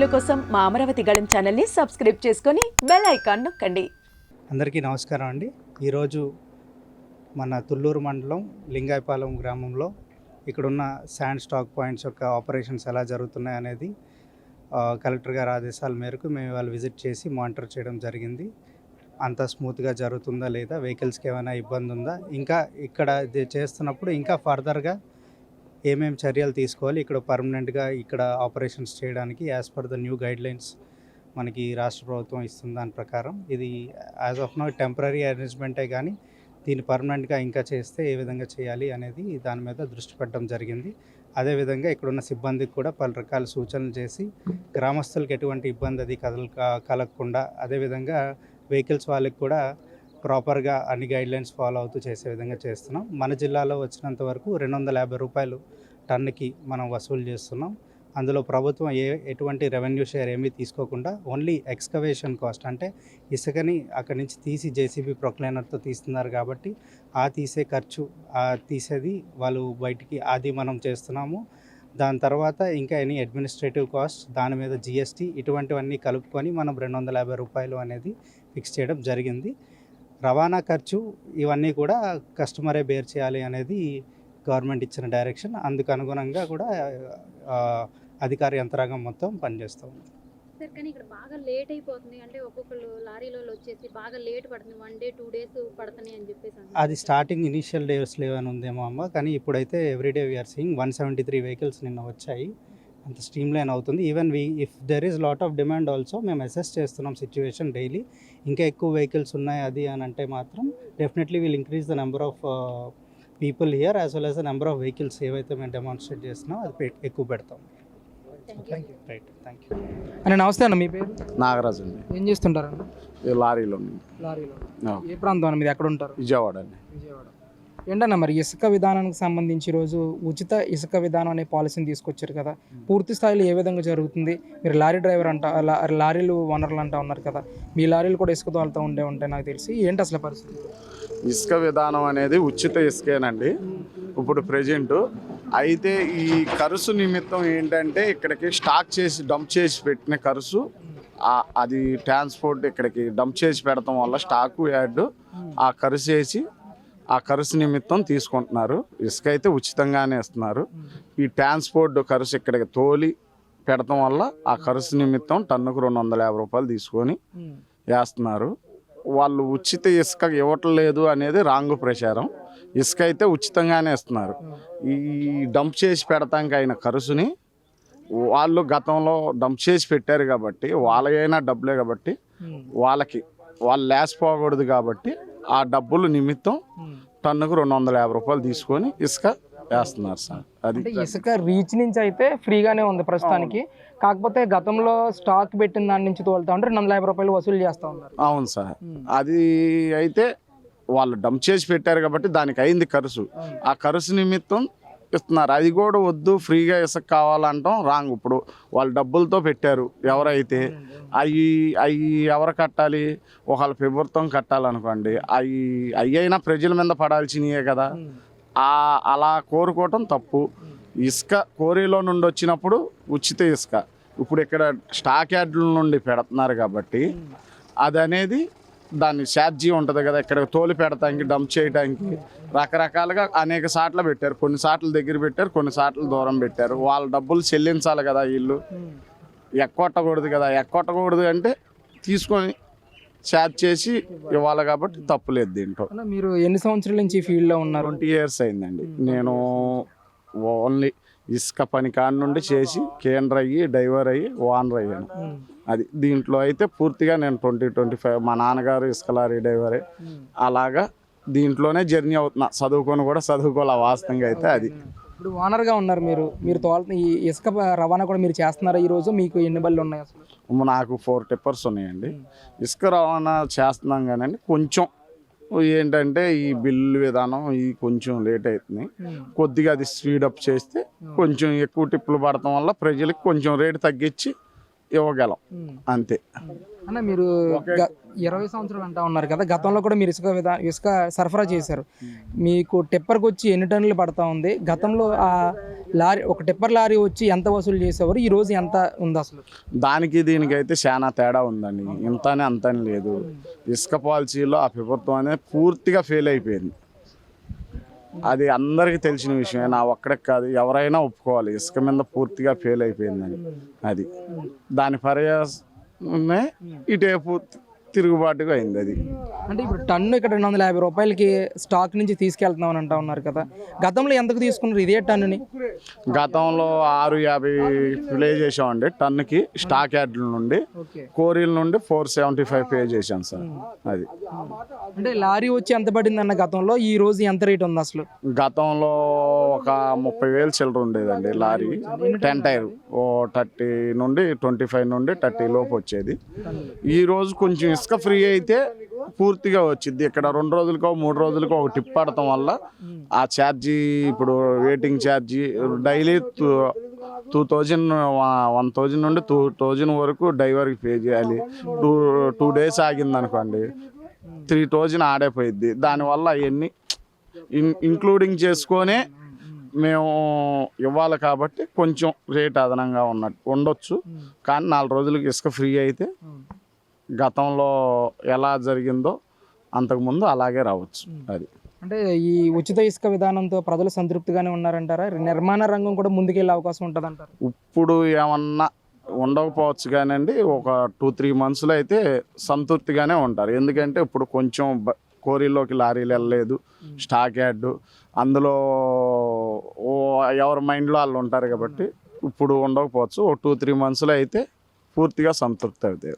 వీడియోల కోసం మా అమరావతి గళం ఛానల్ని సబ్స్క్రైబ్ చేసుకొని బెల్ ఐకాన్ నొక్కండి. అందరికీ నమస్కారం అండి. ఈరోజు మన తుళ్ళూరు మండలం లింగాయపాలెం గ్రామంలో ఇక్కడున్న శాండ్ స్టాక్ పాయింట్స్ యొక్క ఆపరేషన్స్ ఎలా జరుగుతున్నాయి అనేది కలెక్టర్ గారి ఆదేశాల మేరకు మేము వాళ్ళు విజిట్ చేసి మానిటర్ చేయడం జరిగింది. అంత స్మూత్గా జరుగుతుందా లేదా వెహికల్స్కి ఏమైనా ఇబ్బంది ఉందా ఇంకా ఇక్కడ చేస్తున్నప్పుడు ఇంకా ఫర్దర్గా ఏమేమి చర్యలు తీసుకోవాలి ఇక్కడ పర్మనెంట్గా ఇక్కడ ఆపరేషన్స్ చేయడానికి as per the new guidelines మనకి రాష్ట్ర ప్రభుత్వం ఇస్తుంది దాని ప్రకారం. ఇది యాజ్ ఆఫ్ నో టెంపరీ అరేంజ్మెంటే కానీ దీన్ని పర్మనెంట్గా ఇంకా చేస్తే ఏ విధంగా చేయాలి అనేది దాని మీద దృష్టి పెట్టడం జరిగింది. అదేవిధంగా ఇక్కడున్న సిబ్బందికి కూడా పలు రకాల సూచనలు చేసి గ్రామస్తులకు ఎటువంటి ఇబ్బంది అది కదల కలగకుండా అదేవిధంగా వెహికల్స్ వాళ్ళకి కూడా ప్రాపర్గా అన్ని గైడ్లైన్స్ ఫాలో అవుతూ చేసే విధంగా చేస్తున్నాం. మన జిల్లాలో వచ్చినంత వరకు రెండు వందల యాభై రూపాయలు టన్నుకి మనం వసూలు చేస్తున్నాం. అందులో ప్రభుత్వం ఏ ఎటువంటి రెవెన్యూ షేర్ ఏమీ తీసుకోకుండా ఓన్లీ ఎక్స్కవేషన్ కాస్ట్ అంటే ఇసుకని అక్కడి నుంచి తీసి జేసీబీ ప్రొక్లైనర్తో తీస్తున్నారు కాబట్టి ఆ తీసే ఖర్చు ఆ తీసేది వాళ్ళు బయటికి అది మనం చేస్తున్నాము. దాని తర్వాత ఇంకా ఎనీ అడ్మినిస్ట్రేటివ్ కాస్ట్ దాని మీద జిఎస్టీ ఇటువంటివన్నీ కలుపుకొని మనం రెండు వందల యాభై రూపాయలు అనేది ఫిక్స్ చేయడం జరిగింది. రవాణా ఖర్చు ఇవన్నీ కూడా కస్టమరే బేర్ చేయాలి అనేది గవర్నమెంట్ ఇచ్చిన డైరెక్షన్. అందుకు అనుగుణంగా కూడా అధికార యంత్రాంగం మొత్తం పనిచేస్తాం సార్ కానీ ఇక్కడ బాగా లేట్ అయిపోతుంది. అంటే ఒక్కొక్కరు లారీలో వచ్చేసి బాగా లేట్ పడుతుంది. వన్ డే టూ డేస్ పడుతున్నాయి అని చెప్పేసి. అది స్టార్టింగ్ ఇనీషియల్ డేస్లో ఏమైనా ఉందేమో అమ్మ. కానీ ఇప్పుడైతే everyday we are seeing one seventy three vehicles నిన్న వచ్చాయి. అంత స్ట్రీమ్ లైన్ అవుతుంది. Even we if there is lot of demand also మేము అసెస్ చేస్తున్నాం సిచ్యువేషన్ డైలీ ఇంకా ఎక్కువ వెహికల్స్ ఉన్నాయి అది అని అంటే మాత్రం definitely will increase the number of people here as well as the number of vehicles ఏవైతే మేము డెమాన్స్ట్రేట్ చేస్తున్నాం అది పె- ఎక్కువ పెడతాం. రైట్ థ్యాంక్ యూ అన్న నమస్తే అన్న మీ పేరు? నాగరాజు అండి. ఏం చేస్తుంటారన్న ఈ లారీలో. లారీలో. ఆ, ఏ ప్రాంతం అన్న? మీరు ఎక్కడ ఉంటారు? విజయవాడ అండి. విజయవాడ. ఏంటన్న మరి ఇసుక విధానానికి సంబంధించి ఈరోజు ఉచిత ఇసుక విధానం అనే పాలసీని తీసుకొచ్చారు కదా. పూర్తి స్థాయిలో ఏ విధంగా జరుగుతుంది? మీరు లారీ డ్రైవర్ అంట లారీలు ఓనర్లు అంటా ఉన్నారు కదా. మీ లారీలు కూడా ఇసుక తోలుతూ ఉండే ఉంటాయి నాకు తెలిసి ఏంటి అసలు పరిస్థితి? ఇసుక విధానం అనేది ఉచిత ఇసుకేనండి. ఇప్పుడు ప్రజెంట్ అయితే ఈ కరుసు నిమిత్తం ఏంటంటే ఇక్కడికి స్టాక్ చేసి డంప్ చేసి పెట్టిన కరుసు అది ట్రాన్స్పోర్ట్ ఇక్కడికి డంప్ చేసి పెడతాం వల్ల స్టాకు యాడ్ ఆ కరుసు వేసి ఆ కరుసు నిమిత్తం తీసుకుంటున్నారు. ఇసుక అయితే ఉచితంగానే ఇస్తున్నారు. ఈ ట్రాన్స్పోర్ట్ కరుసు ఇక్కడికి తోలి పెడతాం వల్ల ఆ కరుసు నిమిత్తం టన్నుకు రెండు వందల యాభై రూపాయలు తీసుకొని వేస్తున్నారు. వాళ్ళు ఉచిత ఇసుక ఇవ్వట్లేదు అనేది రాంగ్ ప్రచారం. ఇసుక అయితే ఉచితంగానే ఇస్తున్నారు. ఈ డంప్ చేసి పెడతానికి అయిన ఖర్చుని వాళ్ళు గతంలో డంప్ చేసి పెట్టారు కాబట్టి వాళ్ళైనా డబ్బులే కాబట్టి వాళ్ళకి వాళ్ళు లేసిపోకూడదు కాబట్టి ఆ డబ్బులు నిమిత్తం టన్నుకు రెండు వందల యాభై రూపాయలు తీసుకొని ఇసుక వేస్తున్నారు సార్. అది అంటే ఇసుక రీచ్ నుంచి అయితే ఫ్రీగానే ఉంది ప్రస్తుతానికి. కాకపోతే గతంలో స్టాక్ పెట్టిన దాని నుంచి తోలుతా ఉంటే రెండు వందల యాభై రూపాయలు వసూలు చేస్తూ ఉన్నారు. అవును సార్. అది అయితే వాళ్ళు డంప్ చేసి పెట్టారు కాబట్టి దానికి అయింది ఖర్చు. ఆ ఖర్చు నిమిత్తం ఇస్తున్నారు. అది కూడా వద్దు ఫ్రీగా ఇసుక కావాలంటాం. రాంగ్. ఇప్పుడు వాళ్ళు డబ్బులతో పెట్టారు ఎవరైతే అవి అవి ఎవరు కట్టాలి? ఒకళ్ళ ప్రభుత్వం కట్టాలనుకోండి అవి అవి అయినా ప్రజల మీద పడాల్సినవే కదా. ఆ అలా కోరుకోవటం తప్పు. ఇసుక కోరిలో నుండి వచ్చినప్పుడు ఉచిత ఇసుక. ఇప్పుడు ఇక్కడ స్టాక్ యార్డుల నుండి పెడుతున్నారు కాబట్టి అది అనేది దాని ఛార్జీ ఉంటుంది కదా ఇక్కడ తోలి పెడటానికి డంప్ చేయడానికి రకరకాలుగా అనేక సార్లు పెట్టారు. కొన్ని సార్లు దగ్గర పెట్టారు కొన్ని సార్లు దూరం పెట్టారు. వాళ్ళ డబ్బులు చెల్లించాలి కదా వీళ్ళు. ఎక్కొట్టకూడదు కదా ఎక్కొట్టకూడదు అంటే తీసుకొని ఛార్జ్ చేసి ఇవ్వాలి కాబట్టి తప్పులేదు దీంట్లో. మీరు ఎన్ని సంవత్సరాల నుంచి ఈ ఫీల్డ్లో ఉన్నారు? ట్వంటీ ఇయర్స్ అయిందండి. నేను ఓన్లీ ఇసుక పని కాడి నుండి చేసి కేంద్ర అయ్యి డైవర్ అయ్యి ఓనర్ అయ్యాను అది దీంట్లో అయితే పూర్తిగా నేను ట్వంటీ ట్వంటీ ఫైవ్ మా నాన్నగారు ఇసుక లారీ డ్రైవరే. అలాగా దీంట్లోనే జర్నీ అవుతున్నా. చదువుకొని కూడా చదువుకోవాలి వాస్తవంగా అయితే అది. ఇప్పుడు ఓనర్గా ఉన్నారు మీరు. మీరు తోల ఈ ఇసుక రవాణా కూడా మీరు చేస్తున్నారా ఈ రోజు? మీకు ఎన్ని బళ్ళు ఉన్నాయి అసలు? నాకు ఫోర్ టిప్పర్స్ ఉన్నాయండి. ఇసుక రవాణా చేస్తున్నాం కానీ కొంచెం. ఏంటంటే ఈ బిల్లు విధానం ఇది కొంచెం లేట్ అవుతుంది కొద్దిగా అది స్పీడ్ అప్ చేస్తే కొంచెం ఎక్కువ టిప్పులు పడటం వల్ల ప్రజలకు కొంచెం రేటు తగ్గించి ఇవ్వగలం. అంతే. అన్న మీరు ఇరవై సంవత్సరాలు అంటా ఉన్నారు కదా గతంలో కూడా మీరు ఇసుక విధా ఇసుక సరఫరా చేశారు. మీకు టిప్పర్కి వచ్చి ఎన్ని టన్నులు పడతా ఉంది? గతంలో ఆ లారీ ఒక టిప్పర్ లారీ వచ్చి ఎంత వసూలు చేసేవారు? ఈ రోజు ఎంత ఉంది అసలు? దానికి దీనికి అయితే చాలా తేడా ఉందండి. ఇంతనే అంతని లేదు. ఇసుక పాలసీలో ఆ ప్రభుత్వం అనేది పూర్తిగా ఫెయిల్ అయిపోయింది. అది అందరికీ తెలిసిన విషయమే. నా ఒక్కడికి కాదు ఎవరైనా ఒప్పుకోవాలి. ఇసుక మీద పూర్తిగా ఫెయిల్ అయిపోయిందని. అది. దాని పర్యాసమే పూర్తి తిరుగుబాటుగా అయింది అది. అంటే ఇప్పుడు టన్ను ఇక్కడ రెండు వందల యాభై రూపాయలకి స్టాక్ నుంచి తీసుకెళ్తున్నాం అని అంటా ఉన్నారు కదా. గతంలో ఎంతకు తీసుకున్నారు ఇదే టన్నుని? గతంలో ఆరు యాభై ప్లే చేసామండి టన్నుకి స్టాక్ యార్డ్ల నుండి. కోరీల నుండి ఫోర్ సెవెంటీ ఫైవ్ పే చేశాను సార్. అది. అంటే లారీ వచ్చి ఎంత పడింది అన్న గతంలో ఈ రోజు ఎంత రేట్ ఉంది అసలు? గతంలో ఒక ముప్పై వేలు చిల్లర ఉండేదండి లారీ. Ten tyre. ఓ థర్టీ నుండి ట్వంటీ ఫైవ్ నుండి థర్టీ లోపు వచ్చేది. ఈ రోజు కొంచెం ఇసుక ఫ్రీ అయితే పూర్తిగా వచ్చింది. ఇక్కడ రెండు రోజులకో మూడు రోజులకో ఒక టిప్ పడటం వల్ల ఆ ఛార్జీ ఇప్పుడు waiting charge daily two thousand one thousand నుండి టూ థౌజండ్ వరకు డ్రైవర్కి పే చేయాలి. టూ టూ డేస్ ఆగింది అనుకోండి త్రీ థౌజండ్ ఆడైపోయిద్ది. దానివల్ల అవన్నీ ఇన్ ఇంక్లూడింగ్ చేసుకొనే మేము ఇవ్వాలి కాబట్టి కొంచెం రేట్ అదనంగా ఉన్నట్టు ఉండొచ్చు. కానీ నాలుగు రోజులకి ఇసుక ఫ్రీ అయితే గతంలో ఎలా జరిగిందో అంతకుముందు అలాగే రావచ్చు. అది. అంటే ఈ ఉచిత ఇసుక విధానంతో ప్రజలు సంతృప్తిగానే ఉన్నారంటారా? నిర్మాణ రంగం కూడా ముందుకెళ్ళే అవకాశం ఉంటుంది అంటారు ఇప్పుడు ఏమన్నా ఉండకపోవచ్చు కానండి ఒక టూ త్రీ మంత్స్లో అయితే సంతృప్తిగానే ఉంటారు. ఎందుకంటే ఇప్పుడు కొంచెం కోరీలోకి లారీలు వెళ్ళలేదు స్టాక్ యార్డ్ అందులో ఓ ఎవరి మైండ్లో వాళ్ళు ఉంటారు కాబట్టి ఇప్పుడు ఉండకపోవచ్చు. ఒక టూ త్రీ మంత్స్లో అయితే పూర్తిగా సంతృప్తి అవుతాయి